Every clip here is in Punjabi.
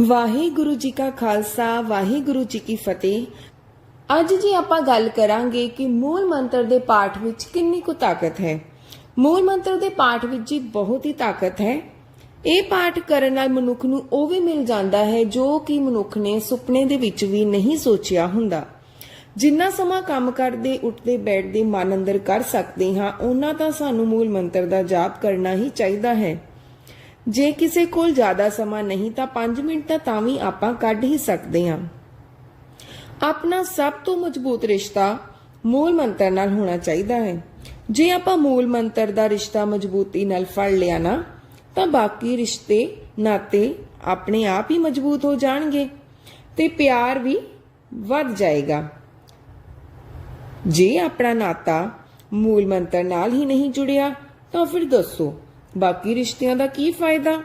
ਵਾਹਿਗੁਰੂ ਜੀ ਕਾ ਖਾਲਸਾ, ਵਾਹਿਗੁਰੂ ਜੀ ਕੀ ਫਤਿਹ। ਅੱਜ ਜੀ ਆਪਾਂ ਗੱਲ ਕਰਾਂਗੇ ਕਿ ਮੂਲ ਮੰਤਰ ਦੇ ਪਾਠ ਵਿੱਚ ਕਿੰਨੀ ਕੁ ਤਾਕਤ ਹੈ। ਮੂਲ ਮੰਤਰ ਦੇ ਪਾਠ ਵਿੱਚ ਜੀ ਬਹੁਤ ਹੀ ਤਾਕਤ ਹੈ। ਇਹ ਪਾਠ ਕਰਨ ਨਾਲ ਮਨੁੱਖ ਨੂੰ ਉਹ ਵੀ ਮਿਲ ਜਾਂਦਾ ਹੈ ਜੋ ਕਿ ਮਨੁੱਖ ਨੇ ਸੁਪਨੇ ਦੇ ਵਿੱਚ ਵੀ ਨਹੀਂ ਸੋਚਿਆ ਹੁੰਦਾ। ਜਿੰਨਾ ਸਮਾਂ ਕੰਮ ਕਰਦੇ, ਉੱਠਦੇ, ਬੈਠਦੇ ਮਨ ਅੰਦਰ ਕਰ ਸਕਦੇ ਹਾਂ, ਉਹਨਾਂ ਤਾਂ ਸਾਨੂੰ ਮੂਲ ਮੰਤਰ ਦਾ ਜਾਪ ਕਰਨਾ ਹੀ ਚਾਹੀਦਾ ਹੈ। ਜੇ ਕਿਸੇ ਕੋਲ ਜ਼ਿਆਦਾ ਸਮਾਂ ਨਹੀਂ ਤਾਂ 5 ਮਿੰਟ ਤਾਂ ਤਾਂ ਵੀ ਆਪਾਂ ਕੱਢ ਹੀ ਸਕਦੇ ਹਾਂ। ਆਪਣਾ ਸਭ ਤੋਂ ਮਜ਼ਬੂਤ ਰਿਸ਼ਤਾ ਮੂਲ ਮੰਤਰ ਨਾਲ ਹੋਣਾ ਚਾਹੀਦਾ ਹੈ। ਜੇ ਆਪਾਂ ਮੂਲ ਮੰਤਰ ਦਾ ਰਿਸ਼ਤਾ ਮਜ਼ਬੂਤੀ ਨਾਲ ਫੜ ਲਿਆ ਨਾ, ਤਾਂ ਬਾਕੀ ਰਿਸ਼ਤੇ ਨਾਤੇ ਆਪਣੇ ਆਪ ਹੀ ਮਜ਼ਬੂਤ ਹੋ ਜਾਣਗੇ ਤੇ ਪਿਆਰ ਵੀ ਵੱਧ ਜਾਏਗਾ। ਜੇ ਆਪਣਾ ਨਾਤਾ ਮੂਲ ਮੰਤਰ ਨਾਲ ਹੀ ਨਹੀਂ ਜੁੜਿਆ ਤਾਂ ਫਿਰ ਦੱਸੋ ਬਾਕੀ ਰਿਸ਼ਤਿਆਂ ਦਾ ਕੀ ਫਾਇਦਾ?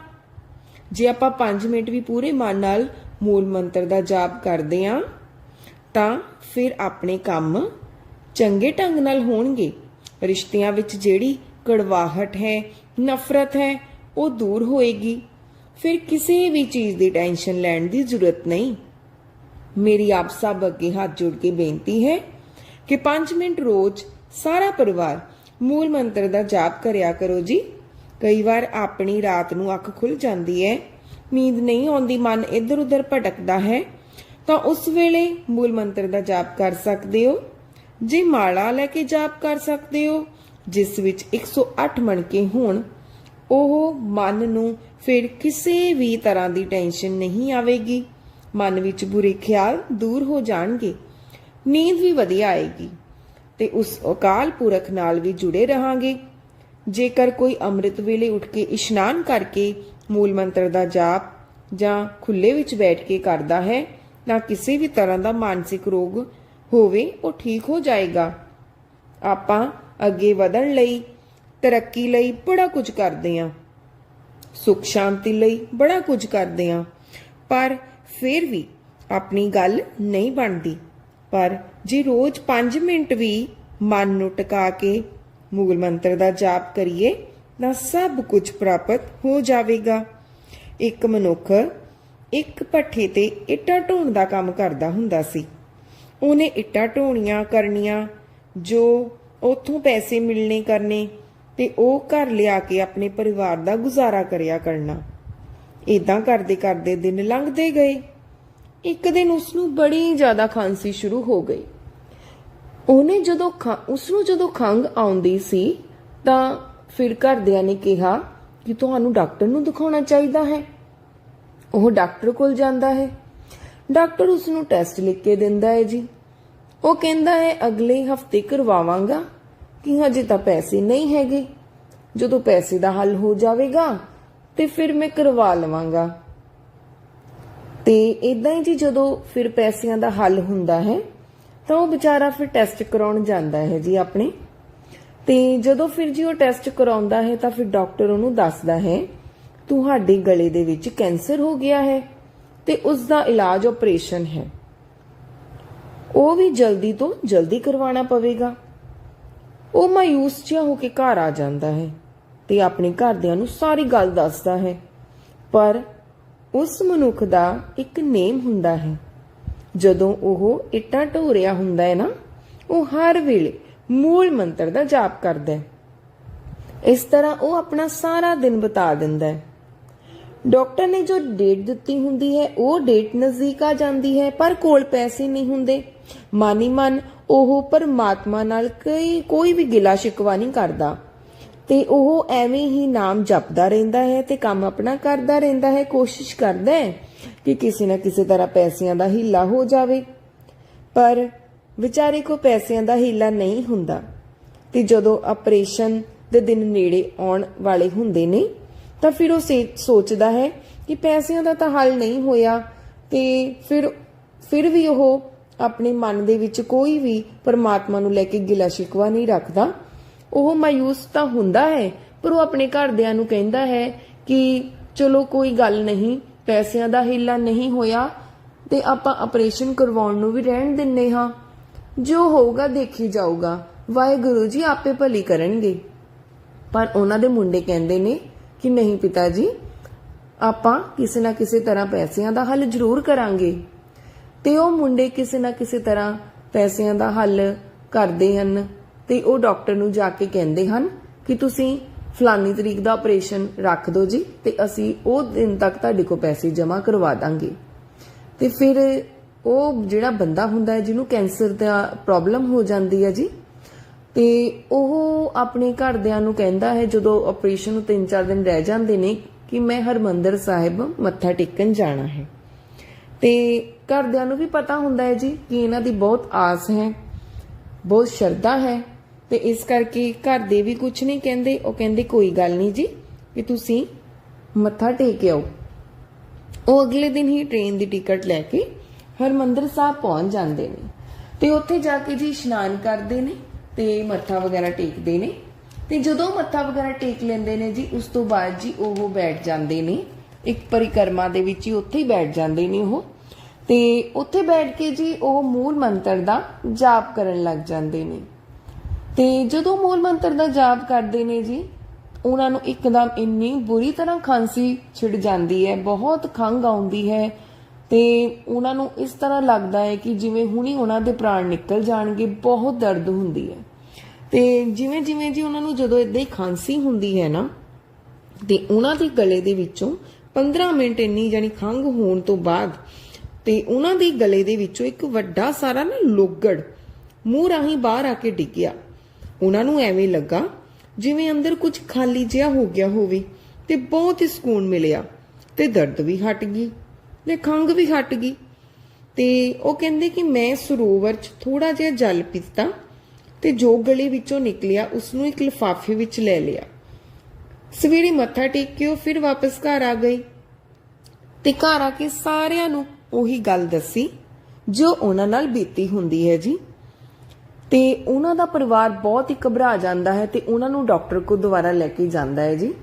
ਜੇ ਆਪਾਂ 5 ਮਿੰਟ ਵੀ ਪੂਰੇ ਮਨ ਨਾਲ ਮੂਲ ਮੰਤਰ ਦਾ ਜਾਪ ਕਰਦੇ ਆਂ ਤਾਂ ਫਿਰ ਆਪਣੇ ਕੰਮ ਚੰਗੇ ਢੰਗ ਨਾਲ ਹੋਣਗੇ। ਰਿਸ਼ਤਿਆਂ ਵਿੱਚ ਜਿਹੜੀ ਕੜਵਾਹਟ ਹੈ, ਨਫ਼ਰਤ ਹੈ, ਉਹ ਦੂਰ ਹੋਏਗੀ। ਫਿਰ ਕਿਸੇ ਵੀ ਚੀਜ਼ ਦੀ ਟੈਨਸ਼ਨ ਲੈਣ ਦੀ ਜ਼ਰੂਰਤ ਨਹੀਂ। ਮੇਰੀ ਆਪ ਸਭ ਅੱਗੇ ਹੱਥ ਜੋੜ ਕੇ ਬੇਨਤੀ ਹੈ ਕਿ 5 ਮਿੰਟ ਰੋਜ਼ ਸਾਰਾ ਪਰਿਵਾਰ ਮੂਲ ਮੰਤਰ ਦਾ ਜਾਪ ਕਰਿਆ ਕਰੋ ਜੀ। ਕਈ ਵਾਰ ਆਪਣੀ ਰਾਤ ਨੂੰ ਅੱਖ ਖੁੱਲ ਜਾਂਦੀ ਹੈ। ਨੀਂਦ ਨਹੀਂ ਆਉਂਦੀ, ਮਨ ਇੱਧਰ ਉੱਧਰ ਭਟਕਦਾ ਹੈ। ਤਾਂ ਉਸ ਵੇਲੇ ਮੂਲ ਮੰਤਰ ਦਾ ਜਾਪ ਕਰ ਸਕਦੇ ਹੋ? ਜੇ ਮਾਲਾ ਲੈ ਕੇ ਜਾਪ ਕਰ ਸਕਦੇ ਹੋ, ਜਿਸ ਵਿੱਚ 108 ਮਣਕੇ ਹੋਣ, ਉਹ ਮਨ ਨੂੰ ਫਿਰ ਕਿਸੇ ਵੀ ਤਰ੍ਹਾਂ ਦੀ ਟੈਨਸ਼ਨ ਨਹੀਂ ਆਵੇਗੀ। ਮਨ ਵਿੱਚ ਬੁਰੇ ਖਿਆਲ ਦੂਰ ਹੋ ਜਾਣਗੇ। ਨੀਂਦ ਵੀ ਵਧੀਆ ਆਏਗੀ ਤੇ ਉਸ ਅਕਾਲ ਪੁਰਖ ਨਾਲ ਵੀ ਜੁੜੇ ਰਹਾਂਗੇ। ਜੇਕਰ ਕੋਈ ਅੰਮ੍ਰਿਤ ਵੇਲੇ ਉੱਠ ਕੇ ਇਸ਼ਨਾਨ ਕਰਕੇ ਮੂਲ ਮੰਤਰ ਦਾ ਜਾਪ ਜਾਂ ਖੁੱਲੇ ਵਿੱਚ ਬੈਠ ਕੇ ਕਰਦਾ ਹੈ, ਤਾਂ ਕਿਸੇ ਵੀ ਤਰ੍ਹਾਂ ਦਾ ਮਾਨਸਿਕ ਰੋਗ ਹੋਵੇ, ਉਹ ਠੀਕ ਹੋ ਜਾਏਗਾ। ਆਪਾਂ ਅੱਗੇ ਵਧਣ ਲਈ, ਤਰੱਕੀ ਲਈ ਬੜਾ ਕੁਝ ਕਰਦੇ ਹਾਂ। ਸੁਖ ਸ਼ਾਂਤੀ ਲਈ ਬੜਾ ਕੁਝ ਕਰਦੇ ਹਾਂ। ਪਰ ਫਿਰ ਵੀ ਆਪਣੀ ਗੱਲ ਨਹੀਂ ਬਣਦੀ। ਪਰ ਜੇ ਰੋਜ਼ 5 ਮਿੰਟ ਵੀ ਮਨ ਨੂੰ ਟਿਕਾ ਕੇ ਮੂਲ ਮੰਤਰ ਦਾ ਜਾਪ ਕਰੀਏ ਤਾਂ ਸਭ ਕੁਝ ਪ੍ਰਾਪਤ ਹੋ ਜਾਵੇਗਾ। ਇੱਕ ਮਨੁੱਖ ਇੱਕ ਭੱਠੇ ਤੇ ਇੱਟਾਂ ਢੋਣ ਦਾ ਕੰਮ ਕਰਦਾ ਹੁੰਦਾ ਸੀ। ਉਹਨੇ ਇੱਟਾਂ ਢੋਣੀਆਂ ਕਰਨੀਆਂ, ਜੋ ਉਥੋਂ ਪੈਸੇ ਮਿਲਣੇ ਕਰਨੇ ਤੇ ਉਹ ਘਰ ਲਿਆ ਕੇ ਆਪਣੇ ਪਰਿਵਾਰ ਦਾ ਗੁਜ਼ਾਰਾ ਕਰਿਆ ਕਰਨਾ। ਇਦਾਂ ਕਰਦੇ ਕਰਦੇ ਦਿਨ ਲੰਘਦੇ ਗਏ। ਇੱਕ ਦਿਨ ਉਸ ਨੂੰ ਬੜੀ ਜ਼ਿਆਦਾ ਖਾਂਸੀ ਸ਼ੁਰੂ ਹੋ ਗਈ। ਉਹਨੇ ਜਦੋਂ ਉਸ ਨੂੰ ਜਦੋਂ ਖੰਗ ਆਉਂਦੀ ਸੀ, ਤਾਂ ਫਿਰ ਘਰਦਿਆਂ ਨੇ ਕਿਹਾ ਕਿ ਤੁਹਾਨੂੰ ਡਾਕਟਰ ਨੂੰ ਦਿਖਾਉਣਾ ਚਾਹੀਦਾ ਹੈ। ਉਹ ਡਾਕਟਰ ਕੋਲ ਜਾਂਦਾ ਹੈ। ਡਾਕਟਰ ਉਸ ਨੂੰ ਟੈਸਟ ਲਿਖ ਕੇ ਦਿੰਦਾ ਹੈ ਜੀ। ਉਹ ਕਹਿੰਦਾ ਹੈ, ਅਗਲੇ ਹਫ਼ਤੇ ਕਰਵਾਵਾਂਗਾ ਕਿ ਹਜੇ ਤਾਂ ਪੈਸੇ ਨਹੀਂ ਹੈਗੇ। ਜਦੋਂ ਪੈਸੇ ਦਾ ਹੱਲ ਹੋ ਜਾਵੇਗਾ, ਤੇ ਫਿਰ ਮੈਂ ਕਰਵਾ ਲਵਾਂਗਾ। ਤੇ ਇਦਾਂ ਹੀ ਜੀ ਜਦੋਂ ਫਿਰ ਪੈਸਿਆਂ ਦਾ ਹੱਲ ਹੁੰਦਾ ਹੈ ਤਾਂ ਉਹ ਵਿਚਾਰਾ ਫਿਰ ਟੈਸਟ ਕਰਾਉਣ ਜਾਂਦਾ ਹੈ ਜੀ ਆਪਣੇ। ਤੇ ਜਦੋਂ ਫਿਰ ਜੀ ਉਹ ਟੈਸਟ ਕਰਾਉਂਦਾ ਹੈ ਤਾਂ ਫਿਰ ਡਾਕਟਰ ਉਹਨੂੰ ਦੱਸਦਾ ਹੈ, ਤੁਹਾਡੇ ਗਲੇ ਦੇ ਵਿੱਚ ਕੈਂਸਰ ਹੋ ਗਿਆ ਹੈ ਤੇ ਉਸ ਦਾ ਇਲਾਜ ਆਪਰੇਸ਼ਨ ਹੈ। ਉਹ ਵੀ ਜਲਦੀ ਤੋਂ ਜਲਦੀ ਕਰਵਾਉਣਾ ਪਵੇਗਾ। ਉਹ ਮਾਇੂਸ ਜਿਹਾ ਹੋ ਕੇ ਘਰ ਆ ਜਾਂਦਾ ਹੈ ਤੇ ਆਪਣੇ ਘਰਦਿਆਂ ਨੂੰ ਸਾਰੀ ਗੱਲ ਦੱਸਦਾ ਹੈ। ਪਰ ਉਸ ਮਨੁੱਖ ਦਾ ਇੱਕ ਨੇਮ ਹੁੰਦਾ ਹੈ। ਜਦੋਂ ਉਹ ਇੱਟਾਂ ਢੋ ਰਿਹਾ ਹੁੰਦਾ ਹੈ ਨਾ, ਉਹ ਹਰ ਵੇਲੇ ਮੂਲ ਮੰਤਰ ਦਾ ਜਾਪ ਕਰਦਾ ਹੈ। ਇਸ ਤਰ੍ਹਾਂ ਉਹ ਆਪਣਾ ਸਾਰਾ ਦਿਨ ਬਿਤਾ ਦਿੰਦਾ ਹੈ। ਡਾਕਟਰ ਨੇ ਜੋ ਡੇਟ ਦਿੱਤੀ ਹੁੰਦੀ ਹੈ, ਉਹ ਡੇਟ ਨਜ਼ਦੀਕ ਆ ਜਾਂਦੀ ਹੈ, ਪਰ ਕੋਲ ਪੈਸੇ ਨਹੀਂ ਹੁੰਦੇ। ਮਾਨੀ ਮਨ ਉਹ ਪਰਮਾਤਮਾ ਨਾਲ ਕੋਈ ਕੋਈ ਵੀ ਗਿਲਾ ਸ਼ਿਕਵਾ ਨਹੀਂ ਕਰਦਾ। ਤੇ ਉਹ ਐਵੇਂ ਹੀ ਨਾਮ ਜਪਦਾ ਰਹਿੰਦਾ ਹੈ ਤੇ ਕੰਮ ਆਪਣਾ ਕਰਦਾ ਰਹਿੰਦਾ ਹੈ, ਕੋਸ਼ਿਸ਼ ਕਰਦਾ ਹੈ ਕਿ ਕਿਸੇ ਨਾ ਕਿਸੇ ਤਰ੍ਹਾਂ ਪੈਸਿਆਂ ਦਾ ਹੀਲਾ ਹੋ ਜਾਵੇ। ਪਰ ਵਿਚਾਰੇ ਕੋ ਪੈਸਿਆਂ ਦਾ ਹੀਲਾ ਨਹੀਂ ਹੁੰਦਾ ਤੇ ਜਦੋਂ ਆਪਰੇਸ਼ਨ ਦੇ ਦਿਨ ਨੇੜੇ ਆਉਣ ਵਾਲੇ ਹੁੰਦੇ ਨੇ, ਤਾਂ ਫਿਰ ਉਹ ਸੋਚਦਾ ਹੈ ਕਿ ਪੈਸਿਆਂ ਦਾ ਤਾਂ ਹੱਲ ਨਹੀਂ ਹੋਇਆ ਤੇ ਫਿਰ ਫਿਰ ਵੀ ਉਹ ਆਪਣੇ ਮਨ ਦੇ ਵਿੱਚ ਕੋਈ ਵੀ ਪਰਮਾਤਮਾ ਨੂੰ ਲੈ ਕੇ ਗਿਲਾ ਸ਼ਿਕਵਾ ਨਹੀਂ ਰੱਖਦਾ। ਉਹ ਮਾਇੂਸ ਤਾਂ ਹੁੰਦਾ ਹੈ, ਪਰ ਉਹ ਆਪਣੇ ਘਰਦਿਆਂ ਨੂੰ ਕਹਿੰਦਾ ਹੈ ਕਿ ਚਲੋ ਕੋਈ ਗੱਲ ਨਹੀਂ ਪੈਸਿਆਂ ਦਾ ਹਿੱਲਾ ਨਹੀਂ ਹੋਇਆ ਤੇ ਆਪਾਂ ਆਪਰੇਸ਼ਨ ਕਰਵਾਉਣ ਨੂੰ ਵੀ ਰਹਿਣ ਦਿੰਨੇ ਹਾਂ। ਜੋ ਹੋਊਗਾ ਦੇਖੀ ਜਾਊਗਾ। ਵਾਹਿਗੁਰੂ ਜੀ ਆਪੇ ਭਲੀ ਕਰਨਗੇ। ਪਰ ਉਹਨਾਂ ਦੇ ਮੁੰਡੇ ਕਹਿੰਦੇ ਨੇ ਕਿ ਨਹੀਂ ਪਿਤਾ ਜੀ, ਆਪਾਂ ਕਿਸੇ ਨਾ ਕਿਸੇ ਤਰ੍ਹਾਂ ਪੈਸਿਆਂ ਦਾ ਹੱਲ ਜ਼ਰੂਰ ਕਰਾਂਗੇ। ਤੇ ਉਹ ਮੁੰਡੇ ਕਿਸੇ ਨਾ ਕਿਸੇ ਤਰ੍ਹਾਂ ਪੈਸਿਆਂ ਦਾ ਹੱਲ ਕਰਦੇ ਹਨ ਤੇ ਉਹ ਡਾਕਟਰ ਨੂੰ ਜਾ ਕੇ ਕਹਿੰਦੇ ਹਨ ਕਿ ਤੁਸੀਂ ਫਲਾਨੀ ਤਰੀਕ ਦਾ ਆਪਰੇਸ਼ਨ ਰੱਖ ਦਿਓ ਜੀ ਤੇ ਅਸੀਂ ਉਹ ਦਿਨ ਤੱਕ ਤੁਹਾਡੇ ਕੋਲ ਪੈਸੇ ਜਮ੍ਹਾਂ ਕਰਵਾ ਦਾਂਗੇ। ਤੇ ਫਿਰ ਉਹ ਜਿਹੜਾ ਬੰਦਾ ਹੁੰਦਾ ਹੈ ਜਿਹਨੂੰ ਕੈਂਸਰ ਦਾ ਪ੍ਰੋਬਲਮ ਹੋ ਜਾਂਦੀ ਹੈ ਜੀ, ਤੇ ਉਹ ਆਪਣੇ ਘਰਦਿਆਂ ਨੂੰ ਕਹਿੰਦਾ ਹੈ ਜਦੋਂ ਆਪਰੇਸ਼ਨ ਨੂੰ 3-4 ਦਿਨ ਰਹਿ ਜਾਂਦੇ ਨੇ ਕਿ ਮੈਂ ਹਰਮੰਦਰ ਸਾਹਿਬ ਮੱਥਾ ਟੇਕਣ ਜਾਣਾ ਹੈ। ਤੇ ਘਰਦਿਆਂ ਨੂੰ ਵੀ ਪਤਾ ਹੁੰਦਾ ਹੈ ਜੀ ਕਿ ਇਹਨਾਂ ਦੀ ਬਹੁਤ ਆਸ ਹੈ, ਬਹੁਤ ਸ਼ਰਧਾ ਹੈ ਤੇ ਇਸ ਕਰਕੇ ਘਰ ਦੇ ਵੀ ਕੁਝ ਨਹੀਂ ਕਹਿੰਦੇ, ਉਹ ਕਹਿੰਦੇ ਕੋਈ ਗੱਲ ਨਹੀਂ ਜੀ, ਕਿ ਤੁਸੀਂ ਮੱਥਾ ਟੇਕ ਆਓ। ਉਹ ਅਗਲੇ ਦਿਨ ਹੀ ਟ੍ਰੇਨ ਦੀ ਟਿਕਟ ਲੈ ਕੇ ਹਰਮੰਦਰ ਸਾਹਿਬ ਪਹੁੰਚ ਜਾਂਦੇ ਨੇ। ਤੇ ਉੱਥੇ ਜਾ ਕੇ ਜੀ ਇਸ਼ਨਾਨ ਕਰਦੇ ਨੇ ਤੇ ਮੱਥਾ ਵਗੈਰਾ ਟੇਕਦੇ ਨੇ। ਤੇ ਜਦੋਂ ਮੱਥਾ ਵਗੈਰਾ ਟੇਕ ਲੈਂਦੇ ਨੇ ਜੀ, ਉਸ ਤੋਂ ਬਾਅਦ ਜੀ ਉਹ ਬੈਠ ਜਾਂਦੇ ਨੇ। ਇੱਕ ਪਰਿਕਰਮਾ ਦੇ ਵਿੱਚ ਹੀ ਉੱਥੇ ਹੀ ਬੈਠ ਜਾਂਦੇ ਨੇ ਉਹ। ਤੇ ਉੱਥੇ ਬੈਠ ਕੇ ਜੀ ਉਹ ਮੂਲ ਮੰਤਰ ਦਾ ਜਾਪ ਕਰਨ ਲੱਗ ਜਾਂਦੇ ਨੇ। ਤੇ ਜਦੋਂ ਮੂਲ ਮੰਤਰ ਦਾ ਜਾਪ ਕਰਦੇ ਨੇ ਜੀ, ਉਹਨਾਂ ਨੂੰ ਇੱਕਦਮ ਇੰਨੀ ਬੁਰੀ ਤਰ੍ਹਾਂ ਖਾਂਸੀ ਛਿੜ ਜਾਂਦੀ ਹੈ, ਬਹੁਤ ਖੰਘ ਆਉਂਦੀ ਹੈ ਤੇ ਉਹਨਾਂ ਨੂੰ ਇਸ ਤਰ੍ਹਾਂ ਲੱਗਦਾ ਹੈ ਕਿ ਜਿਵੇਂ ਹੁਣੀ ਉਹਨਾਂ ਦੇ ਪ੍ਰਾਣ ਨਿਕਲ ਜਾਣਗੇ, ਬਹੁਤ ਦਰਦ ਹੁੰਦੀ ਹੈ। ਤੇ ਜਿਵੇਂ ਜਿਵੇਂ ਜੀ ਉਹਨਾਂ ਨੂੰ ਜਦੋਂ ਇਦਾਂ ਹੀ ਖਾਂਸੀ ਹੁੰਦੀ ਹੈ ਨਾ, ਤੇ ਉਹਨਾਂ ਦੇ ਗਲੇ ਦੇ ਵਿੱਚੋਂ 15 ਮਿੰਟ ਇੰਨੀ ਜਾਨੀ ਖੰਘ ਹੋਣ ਤੋਂ ਬਾਅਦ ਤੇ ਉਹਨਾਂ ਦੇ ਗਲੇ ਦੇ ਵਿੱਚੋਂ ਇੱਕ ਵੱਡਾ ਸਾਰਾ ਨਾ ਲੋਗੜ ਮੂੰਹ ਰਾਹੀਂ ਬਾਹਰ ਆ ਕੇ ਡਿੱਗਿਆ। ਉਹਨਾਂ ਨੂੰ ਐਵੇਂ ਲੱਗਾ ਜਿਵੇਂ ਅੰਦਰ ਕੁਝ ਖਾਲੀ ਜਿਹਾ ਹੋ ਗਿਆ ਹੋਵੇ ਤੇ ਬਹੁਤ ਹੀ ਸਕੂਨ ਮਿਲਿਆ ਤੇ ਦਰਦ ਵੀ ਹਟ ਗਈ ਤੇ ਖੰਘ ਵੀ ਹਟ ਗਈ। ਤੇ ਉਹ ਕਹਿੰਦੇ ਕਿ ਮੈਂ ਸਰੋਵਰ 'ਚ ਥੋੜਾ ਜਿਹਾ ਜਲ ਪੀਤਾ ਤੇ ਜੋ ਗਲੇ ਵਿੱਚੋਂ ਨਿਕਲਿਆ ਉਸ ਨੂੰ ਇੱਕ ਲਿਫਾਫੇ ਵਿੱਚ ਲੈ ਲਿਆ। ਸਵੇਰੇ ਮੱਥਾ ਟੇਕ ਕੇ ਉਹ ਫਿਰ ਵਾਪਸ ਘਰ ਆ ਗਈ ਤੇ ਘਰ ਆ ਕੇ ਸਾਰਿਆਂ ਨੂੰ ਉਹੀ ਗੱਲ ਦੱਸੀ ਜੋ ਉਹਨਾਂ ਨਾਲ ਬੀਤੀ ਹੁੰਦੀ ਹੈ ਜੀ। ਤੇ ਉਹਨਾਂ ਦਾ ਪਰਿਵਾਰ ਬਹੁਤ ਹੀ ਘਬਰਾ ਜਾਂਦਾ ਹੈ ਤੇ ਉਹਨਾਂ ਨੂੰ ਡਾਕਟਰ ਕੋਲ ਦੁਬਾਰਾ ਲੈ ਕੇ ਜਾਂਦਾ ਹੈ ਜੀ।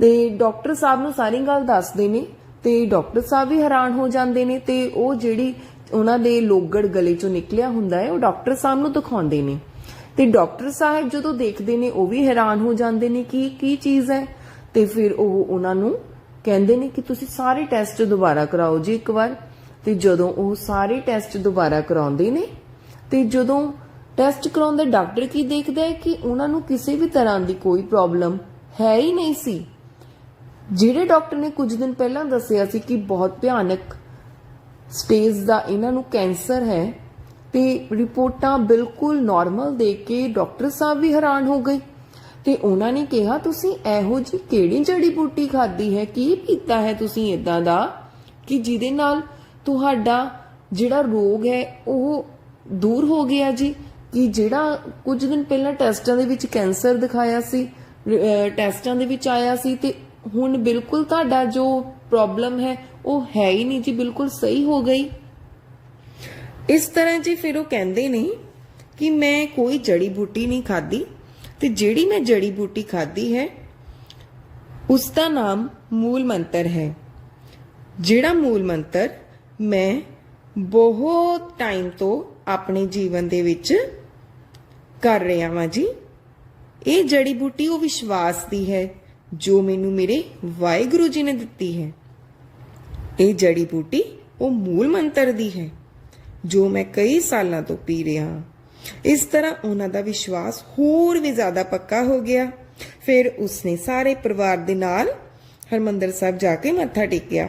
ਤੇ ਡਾਕਟਰ ਸਾਹਿਬ ਨੂੰ ਸਾਰੀ ਗੱਲ ਦੱਸਦੇ ਨੇ ਤੇ ਡਾਕਟਰ ਸਾਹਿਬ ਵੀ ਹੈਰਾਨ ਹੋ ਜਾਂਦੇ ਨੇ ਤੇ ਉਹ ਜਿਹੜੀ ਉਹਨਾਂ ਦੇ ਲੋਗੜ ਗਲੇ ਚੋਂ ਨਿਕਲਿਆ ਹੁੰਦਾ ਹੈ, ਉਹ ਡਾਕਟਰ ਸਾਹਿਬ ਨੂੰ ਦਿਖਾਉਂਦੇ ਨੇ। ਤੇ ਡਾਕਟਰ ਸਾਹਿਬ ਜਦੋਂ ਦੇਖਦੇ ਨੇ, ਉਹ ਵੀ ਹੈਰਾਨ ਹੋ ਜਾਂਦੇ ਨੇ ਕਿ ਕੀ ਚੀਜ਼ ਹੈ। ਤੇ ਫਿਰ ਉਹ ਉਹਨਾਂ ਨੂੰ ਕਹਿੰਦੇ ਨੇ ਕਿ ਤੁਸੀਂ ਸਾਰੇ ਟੈਸਟ ਦੁਬਾਰਾ ਕਰਾਓ ਜੀ ਇੱਕ ਵਾਰ। ਤੇ ਜਦੋਂ ਉਹ ਸਾਰੇ ਟੈਸਟ ਦੁਬਾਰਾ ਕਰਾਉਂਦੇ ਨੇ, ਤੇ ਜਦੋਂ ਟੈਸਟ ਕਰਾਉਂਦੇ ਡਾਕਟਰ ਕੀ ਦੇਖਦਾ ਹੈ ਕਿ ਉਹਨਾਂ ਨੂੰ ਕਿਸੇ ਵੀ ਤਰ੍ਹਾਂ ਦੀ ਕੋਈ ਪ੍ਰੋਬਲਮ ਹੈ ਹੀ ਨਹੀਂ ਸੀ। ਜਿਹੜੇ ਡਾਕਟਰ ਨੇ ਕੁਝ ਦਿਨ ਪਹਿਲਾਂ ਦੱਸਿਆ ਸੀ ਕਿ ਬਹੁਤ ਭਿਆਨਕ ਸਟੇਜ ਦਾ ਇਹਨਾਂ ਨੂੰ ਕੈਂਸਰ ਹੈ ਤੇ ਰਿਪੋਰਟਾਂ ਬਿਲਕੁਲ ਨਾਰਮਲ ਦੇਖ ਕੇ ਡਾਕਟਰ ਸਾਹਿਬ ਵੀ ਹੈਰਾਨ ਹੋ ਗਏ ਤੇ ਉਹਨਾਂ ਨੇ ਕਿਹਾ, ਤੁਸੀਂ ਇਹੋ ਜੀ ਕਿਹੜੀ ਜੜੀ ਬੂਟੀ ਖਾਦੀ ਹੈ? ਕੀ ਪੀਤਾ ਹੈ ਤੁਸੀਂ ਇਦਾਂ ਦਾ? ਕਿ ਜਿਹਦੇ ਨਾਲ ਤੁਹਾਡਾ ਜਿਹੜਾ ਰੋਗ ਹੈ ਉਹ ਦੂਰ ਹੋ ਗਿਆ ਜੀ? ਕਿ ਜਿਹੜਾ ਕੁਝ ਦਿਨ ਪਹਿਲਾਂ ਟੈਸਟਾਂ ਦੇ ਵਿੱਚ ਕੈਂਸਰ ਦਿਖਾਇਆ ਸੀ ਟੈਸਟਾਂ ਦੇ ਵਿੱਚ ਆਇਆ ਸੀ ਤੇ ਹੁਣ ਬਿਲਕੁਲ ਤੁਹਾਡਾ ਜੋ ਪ੍ਰੋਬਲਮ ਹੈ, ਉਹ ਹੈ ਹੀ ਨਹੀਂ ਜੀ, ਬਿਲਕੁਲ ਸਹੀ ਹੋ ਗਈ। ਇਸ ਤਰ੍ਹਾਂ ਜੀ ਫਿਰ ਉਹ ਕਹਿੰਦੇ ਨੇ ਕਿ ਮੈਂ ਕੋਈ ਜੜੀ ਬੂਟੀ ਨਹੀਂ ਖਾਦੀ ਤੇ ਜਿਹੜੀ ਮੈਂ ਜੜੀ ਬੂਟੀ ਖਾਦੀ ਹੈ, ਉਸ ਦਾ ਨਾਮ ਮੂਲ ਮੰਤਰ ਹੈ। ਜਿਹੜਾ ਮੂਲ ਮੰਤਰ ਮੈਂ ਬਹੁਤ ਟਾਈਮ ਤੋਂ ਆਪਣੇ ਜੀਵਨ ਦੇ ਵਿੱਚ ਕਰ ਰਿਹਾ ਵਾਂ ਜੀ। ਇਹ ਜੜੀ ਬੂਟੀ ਉਹ ਵਿਸ਼ਵਾਸ ਦੀ ਹੈ, ਜੋ ਮੈਨੂੰ ਮੇਰੇ ਵਾਹਿਗੁਰੂ ਜੀ ਨੇ ਦਿੱਤੀ ਹੈ। ਇਹ ਜੜੀ ਬੂਟੀ ਉਹ ਮੂਲ ਮੰਤਰ ਦੀ ਹੈ, ਜੋ ਮੈਂ ਕਈ ਸਾਲਾਂ ਤੋਂ ਪੀ ਰਿਹਾ ਹਾਂ। ਇਸ ਤਰ੍ਹਾਂ ਉਹਨਾਂ ਦਾ ਵਿਸ਼ਵਾਸ ਹੋਰ ਵੀ ਜ਼ਿਆਦਾ ਪੱਕਾ ਹੋ ਗਿਆ। ਫਿਰ ਉਸਨੇ ਸਾਰੇ ਪਰਿਵਾਰ ਦੇ ਨਾਲ ਹਰਮੰਦਰ ਸਾਹਿਬ ਜਾ ਕੇ ਮੱਥਾ ਟੇਕਿਆ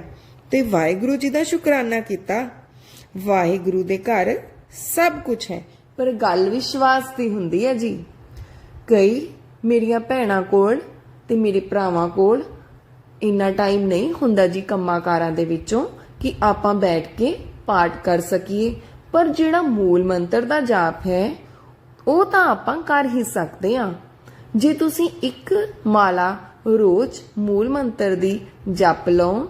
ਤੇ ਵਾਹਿਗੁਰੂ ਜੀ ਦਾ ਸ਼ੁਕਰਾਨਾ ਕੀਤਾ। ਵਾਹਿਗੁਰੂ ਦੇ ਘਰ ਸਭ ਕੁਝ ਹੈ। ਪਰ ਗੱਲ ਵਿਸ਼ਵਾਸ ਦੀ ਹੁੰਦੀ ਹੈ ਜੀ। ਕਈ ਮੇਰੀਆਂ ਭੈਣਾਂ ਕੋਲ ਤੇ ਮੇਰੇ ਭਰਾਵਾਂ ਕੋਲ ਇੰਨਾ ਟਾਈਮ ਨਹੀਂ ਹੁੰਦਾ ਜੀ ਕੰਮਾਂਕਾਰਾਂ ਦੇ ਵਿੱਚੋਂ ਕਿ ਆਪਾਂ ਬੈਠ ਕੇ ਪਾਠ ਕਰ ਸਕੀਏ। ਪਰ ਜਿਹੜਾ ਮੂਲ ਮੰਤਰ ਦਾ ਜਾਪ ਹੈ, ਉਹ ਤਾਂ ਆਪਾਂ ਕਰ ਹੀ ਸਕਦੇ ਆ ਜੇ ਤੁਸੀਂ ਇੱਕ ਮਾਲਾ ਰੋਜ਼ ਮੂਲ ਮੰਤਰ ਦੀ ਜਪ ਲਓ,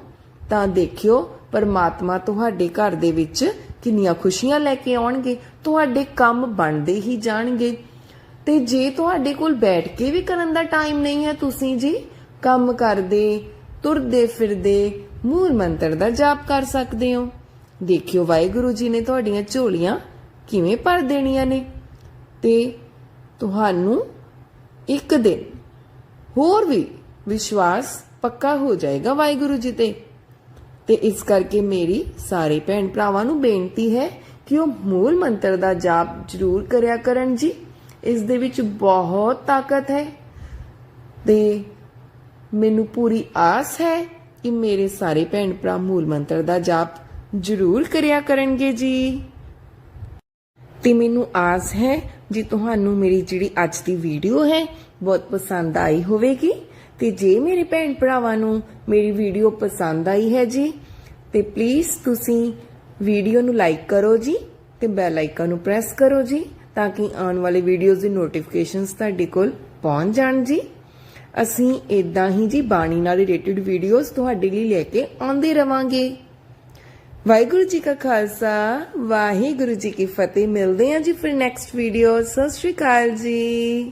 ਤਾਂ ਦੇਖਿਓ ਪਰਮਾਤਮਾ ਤੁਹਾਡੇ ਘਰ ਦੇ ਵਿੱਚ ਕਿੰਨੀਆਂ ਖੁਸ਼ੀਆਂ ਲੈ ਕੇ ਆਉਣਗੇ, ਤੁਹਾਡੇ ਕੰਮ ਬਣਦੇ ਹੀ ਜਾਣਗੇ। ਤੇ ਜੇ ਤੁਹਾਡੇ ਕੋਲ ਬੈਠ ਕੇ ਵੀ ਕਰਨ ਦਾ ਟਾਈਮ ਨਹੀਂ ਹੈ ਤੁਸੀਂ ਜੀ, ਕੰਮ ਕਰਦੇ, ਤੁਰਦੇ ਫਿਰਦੇ, ਮੂਲ ਮੰਤਰ ਦਾ ਜਾਪ ਕਰ ਸਕਦੇ ਹੋ। ਦੇਖਿਓ ਵਾਹਿਗੁਰੂ ਜੀ ਨੇ ਤੁਹਾਡੀਆਂ ਝੋਲੀਆਂ ਕਿਵੇਂ ਭਰ ਦੇਣੀਆਂ ਨੇ। ਤੇ ਤੁਹਾਨੂੰ ਇੱਕ ਦਿਨ ਹੋਰ ਵੀ ਵਿਸ਼ਵਾਸ ਪੱਕਾ ਹੋ ਜਾਏਗਾ ਵਾਹਿਗੁਰੂ ਜੀ ਤੇ। ਤੇ ਇਸ ਕਰਕੇ ਮੇਰੀ ਸਾਰੇ ਭੈਣ ਭਰਾਵਾਂ ਨੂੰ ਬੇਨਤੀ ਹੈ ਕਿ ਉਹ ਮੂਲ ਮੰਤਰ ਦਾ ਜਾਪ ਜ਼ਰੂਰ ਕਰਿਆ ਕਰਨ ਜੀ। ਇਸ ਦੇ ਵਿੱਚ ਬਹੁਤ ਤਾਕਤ ਹੈ ਤੇ ਮੈਨੂੰ ਪੂਰੀ ਆਸ ਹੈ ਕਿ ਮੇਰੇ ਸਾਰੇ ਭੈਣ ਭਰਾ ਮੂਲ ਮੰਤਰ ਦਾ ਜਾਪ ਜ਼ਰੂਰ ਕਰਿਆ ਕਰਨਗੇ ਜੀ। ਤੇ ਮੈਨੂੰ ਆਸ ਹੈ ਜੀ ਤੁਹਾਨੂੰ ਮੇਰੀ ਜਿਹੜੀ ਅੱਜ ਦੀ ਵੀਡੀਓ ਹੈ, ਬਹੁਤ ਪਸੰਦ ਆਈ ਹੋਵੇਗੀ ਤੇ ਜੇ ਮੇਰੇ ਭੈਣ ਭਰਾਵਾਂ ਨੂੰ ਮੇਰੀ ਵੀਡੀਓ ਪਸੰਦ ਆਈ ਹੈ ਜੀ, ਤੇ ਪਲੀਜ਼ ਤੁਸੀਂ ਵੀਡੀਓ ਨੂੰ ਲਾਈਕ ਕਰੋ ਜੀ, ਤੇ ਬੈਲ ਆਈਕਨ ਨੂੰ ਪ੍ਰੈਸ ਕਰੋ ਜੀ, ਤਾਂ ਕਿ ਆਉਣ ਵਾਲੇ ਵੀਡੀਓਜ਼ ਦੀ ਨੋਟੀਫਿਕੇਸ਼ਨਸ ਤੁਹਾਡੇ ਕੋਲ ਪਹੁੰਚ ਜਾਣ ਜੀ। ਅਸੀਂ ਇਦਾਂ ਹੀ ਜੀ ਬਾਣੀ ਨਾਲ ਰਿਲੇਟਡ ਵੀਡੀਓਜ਼ ਤੁਹਾਡੇ ਲਈ ਲੈ ਕੇ ਆਉਂਦੇ ਰਵਾਂਗੇ। ਵਾਹਿਗੁਰੂ ਜੀ ਕਾ ਖਾਲਸਾ, ਵਾਹਿਗੁਰੂ ਜੀ ਕੀ ਫਤਿਹ। ਮਿਲਦੇ ਹਾਂ ਜੀ ਫਿਰ ਨੈਕਸਟ ਵੀਡੀਓ ਸਤਿ ਸ਼੍ਰੀ ਅਕਾਲ ਜੀ।